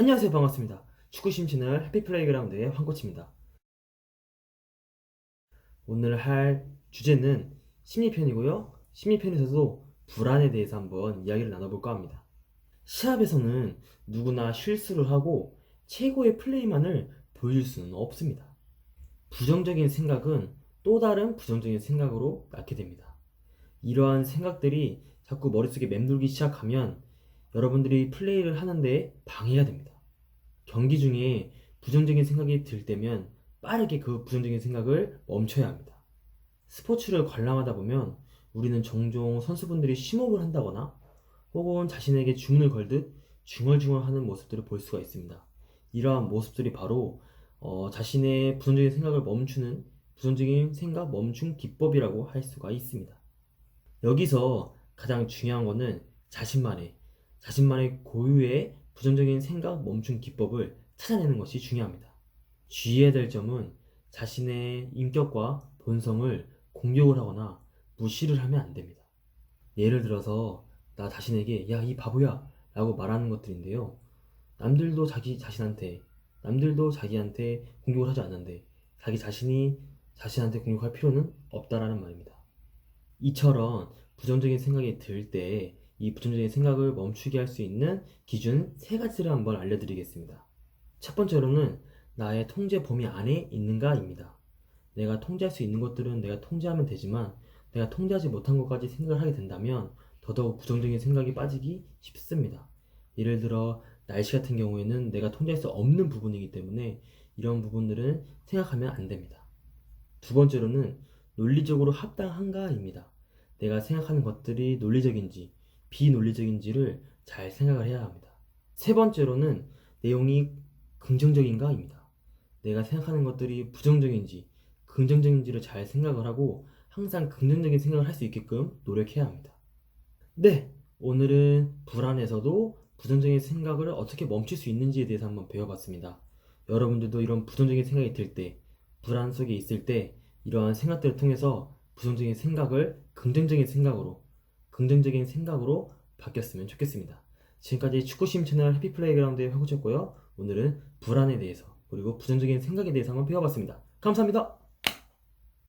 안녕하세요. 반갑습니다. 축구심 채널 해피플레이그라운드의 황코치입니다. 오늘 할 주제는 심리편이고요. 심리편에서도 불안에 대해서 한번 이야기를 나눠볼까 합니다. 시합에서는 누구나 실수를 하고 최고의 플레이만을 보여줄 수는 없습니다. 부정적인 생각은 또 다른 부정적인 생각으로 낳게 됩니다. 이러한 생각들이 자꾸 머릿속에 맴돌기 시작하면 여러분들이 플레이를 하는데 방해가 됩니다. 경기 중에 부정적인 생각이 들 때면 빠르게 그 부정적인 생각을 멈춰야 합니다. 스포츠를 관람하다 보면 우리는 종종 선수분들이 심호흡을 한다거나 혹은 자신에게 주문을 걸듯 중얼중얼하는 모습들을 볼 수가 있습니다. 이러한 모습들이 바로 어, 자신의 부정적인 생각을 멈추는 부정적인 생각 멈춤 기법이라고 할 수가 있습니다. 여기서 가장 중요한 거는 자신만의 자신만의 고유의 부정적인 생각 멈춤 기법을 찾아내는 것이 중요합니다. 주의해야 될 점은 자신의 인격과 본성을 공격을 하거나 무시를 하면 안 됩니다. 예를 들어서 나 자신에게 야 이 바보야 라고 말하는 것들인데요. 남들도 자기 자신한테 남들도 자기한테 공격을 하지 않는데 자기 자신이 자신한테 공격할 필요는 없다라는 말입니다. 이처럼 부정적인 생각이 들 때 이 부정적인 생각을 멈추게 할 수 있는 기준 세 가지를 한번 알려드리겠습니다. 첫 번째로는 나의 통제 범위 안에 있는가입니다. 내가 통제할 수 있는 것들은 내가 통제하면 되지만 내가 통제하지 못한 것까지 생각을 하게 된다면 더더욱 부정적인 생각이 빠지기 쉽습니다. 예를 들어 날씨 같은 경우에는 내가 통제할 수 없는 부분이기 때문에 이런 부분들은 생각하면 안 됩니다. 두 번째로는 논리적으로 합당한가입니다. 내가 생각하는 것들이 논리적인지 비논리적인지를 잘 생각을 해야 합니다. 세 번째로는 내용이 긍정적인가입니다. 내가 생각하는 것들이 부정적인지 긍정적인지를 잘 생각을 하고 항상 긍정적인 생각을 할 수 있게끔 노력해야 합니다. 네, 오늘은 불안에서도 부정적인 생각을 어떻게 멈출 수 있는지에 대해서 한번 배워봤습니다. 여러분들도 이런 부정적인 생각이 들 때, 불안 속에 있을 때 이러한 생각들을 통해서 부정적인 생각을 긍정적인 생각으로 긍정적인 생각으로 바뀌었으면 좋겠습니다. 지금까지 축구심 채널 해피플레이그라운드의 황구쳤고요. 오늘은 불안에 대해서 그리고 부정적인 생각에 대해서 한번 배워봤습니다. 감사합니다.